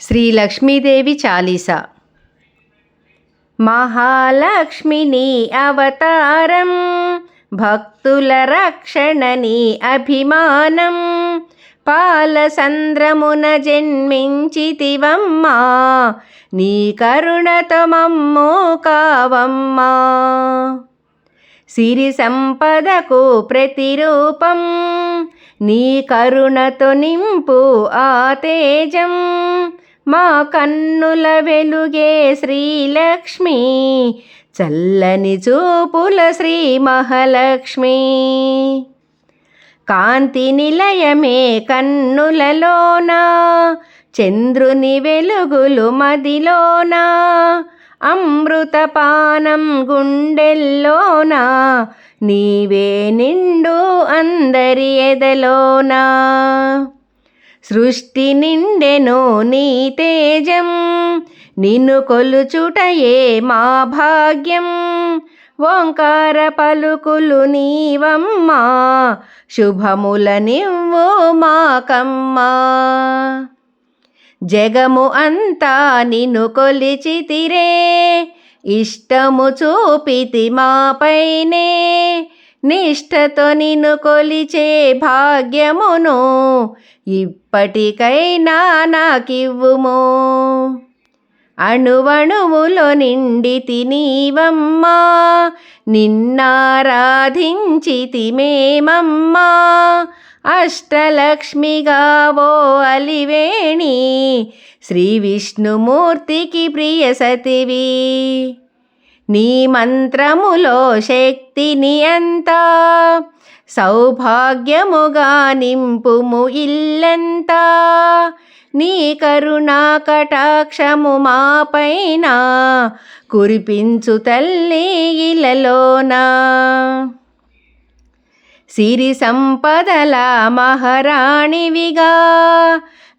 శ్రీ లక్ష్మీదేవి చాలీస. మహాలక్ష్మిని అవతారం భక్తుల రక్షణని అభిమానం పాలసంద్రమున జన్మించితివమ్మా నీ కరుణతమమ్మో కావమ్మా. సిరి సంపదకు ప్రతిరూపం నీ కరుణతో నింపు ఆ తేజం మా కన్నుల వెలుగే శ్రీలక్ష్మి చల్లని చూపుల శ్రీ మహాలక్ష్మి. కాంతి నిలయమే కన్నులలోన చంద్రుని వెలుగులు మదిలోన అమృతపానం గుండెల్లోన నీవే నిండు అందరి ఎదలోనా. సృష్టి నిండెనో నీ తేజం. నిన్ను కొలుచుటయే మా భాగ్యం. ఓంకార పలుకులు నీవమ్మా. శుభముల నివ్వు మాకమ్మా. జగము అంతా నిన్ను కొలిచితిరే. ఇష్టము చూపితి మాపైనే నిష్ఠతో నిన్ను కొలిచే భాగ్యమును ఇప్పటికైనా నాకివ్వుము. అణువణువులో నిండి తినీవమ్మా నిన్నారాధించి తిమేమమ్మా అష్టలక్ష్మిగా ఓ అలివేణి శ్రీ విష్ణుమూర్తికి ప్రియ సతివి. నీ మంత్రములో శక్తిని అంతా సౌభాగ్యముగా నింపుము ఇల్లంతా? నీ కరుణా కటాక్షము మాపైన కురిపించు తల్లి ఇలలోనా. సిరి సంపదల మహారాణివిగా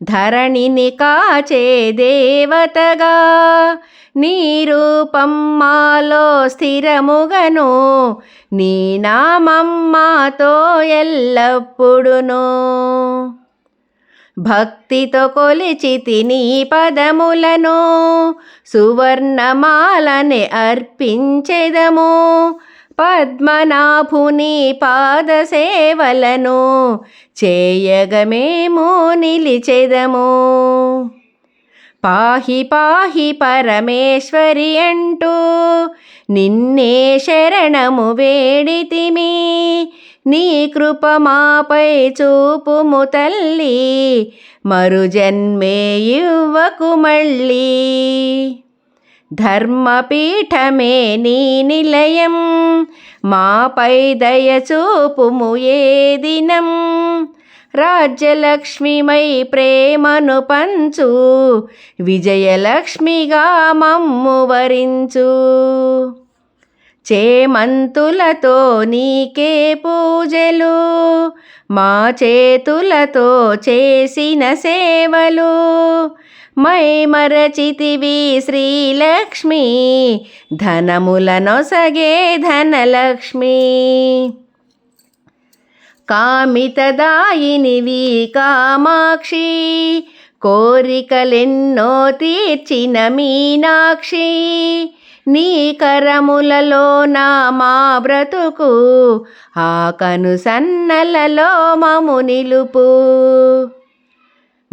ధరణిని కాచే దేవతగా నీ రూపం మాలో స్థిరముగను నీ నామమ్మాతో ఎల్లప్పుడును. భక్తితో కొలిచితి నీ పదములను సువర్ణమాలని అర్పించెదము. పద్మనాభుని పాద సేవలను నిలిచెదము. పాహి పాహి పరమేశ్వరి అంటూ నిన్నే శరణము వేడితిమి. నీ కృప మాపై చూపుము తల్లి. మరు జన్మే ఇవ్వకు మళ్ళీ. ధర్మపీఠమే నీ నిలయం. మాపై దయ చూపుము ఏ దినం. రాజ్యలక్ష్మిమై ప్రేమను పంచు విజయలక్ష్మిగా మమ్ము వరించు. చేమంతులతో నీకే పూజలు మా చేతులతో చేసిన సేవలు. మై మరచితివి శ్రీలక్ష్మి ధనములనొసగే ధనలక్ష్మి. కామితదాయినివి కామాక్షి కోరికలెన్నో తీర్చిన మీనాక్షి. నీ కరములలో నా మా బ్రతుకు ఆ కనుసన్నలలో మము నిలుపు.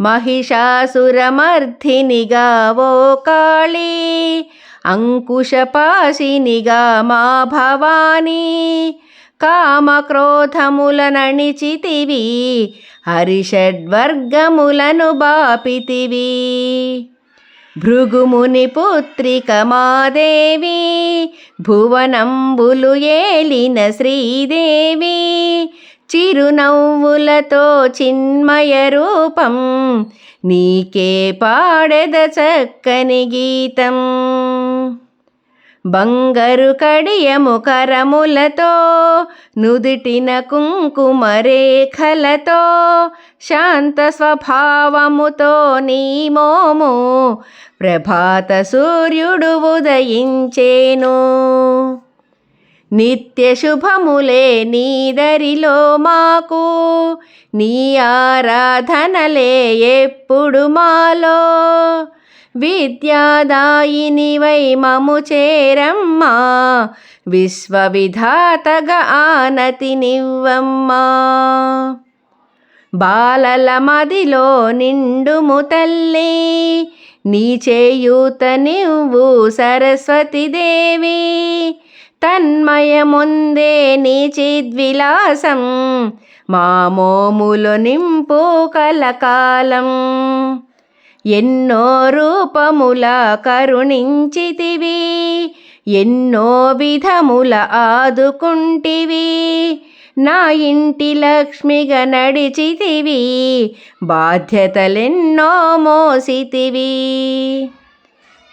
మహిషాసురమర్ధినిగా ఓ కాళీ అంకుశపాసినిగా మా భవానీ. కామక్రోధములనణిచితివి హరిషడ్వర్గములను బాపితివి. భృగుముని పుత్రిక మాదేవి భువనంబులు ఏలిన శ్రీదేవి చిరునవ్వులతో చిన్మయ రూపం నీకే పాడెద చక్కని గీతం. బంగారు కడియము కరములతో నుదిటిన కుంకుమ రేఖలతో శాంత స్వభావముతో నీ మోము ప్రభాత సూర్యుడు ఉదయించేను. నిత్య శుభములే నీదరిలో మాకు నీ ఆరాధనలే ఎప్పుడు మాలో. విద్యాదాయినివై మము చేరమ్మా. విశ్వవిధాతగా ఆనతి నివ్వమ్మా. బాలల మదిలో నిండుము తల్లి నీ చేయూత నివ్వు సరస్వతిదేవి తన్మయముందే నీ చిద్విలాసం మా నింపు కలకాలం. ఎన్నో రూపముల కరుణించితివి ఎన్నో విధముల ఆదుకుంటివి. నా ఇంటి లక్ష్మిగా నడిచితివి బాధ్యతలెన్నో మోసితివి.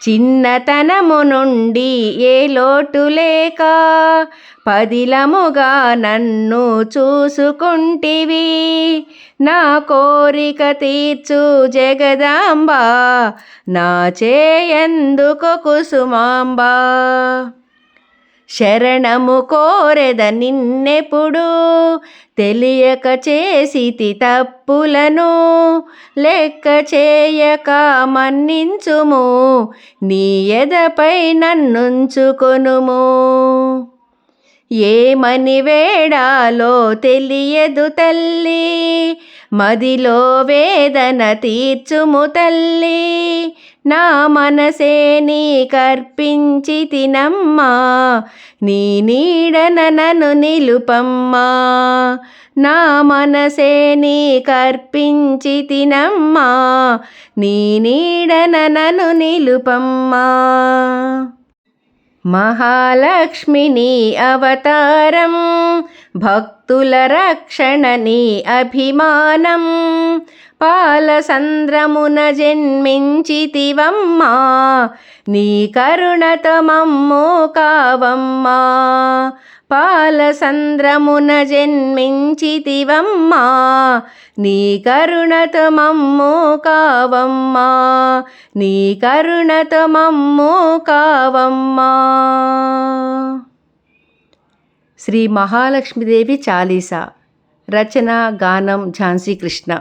చిన్నతనము నుండి ఏ లోటు లేక పదిలముగా నన్ను చూసుకుంటివి. నా కోరిక తీర్చు జగదాంబ నా చేయందుకు కుసుమాంబా. శరణము కోరెద నిన్నెప్పుడు తెలియక చేసితి తప్పులను లెక్క చేయక మన్నించుము నీ ఎదపై నన్నుంచుకొనుము. ఏమని వేడాలో తెలియదు తల్లి మదిలో వేదన తీర్చుము తల్లి నా మనసే నీ కర్పించి తినమ్మా. నీ నీడన నన్ను నిలుపమ్మా. నా మనసే నీ కర్పించి తినమ్మా. నీ నీడన నన్ను నిలుపమ్మా. మహాలక్ష్మిని అవతారం భక్తుల రక్షణని అభిమానం. పాలసంద్రమున జన్మించితివమ్మా నీ కరుణతమమ్మో కావమ్మా. పాలసంద్రమున జన్మించితివమ్మా. నీ కరుణతో మమ్ము కావమ్మా. నీ కరుణతో మమ్ము కావమ్మా. శ్రీ మహాలక్ష్మీదేవి చాలీసా. రచన గానం ఝాన్సీ కృష్ణ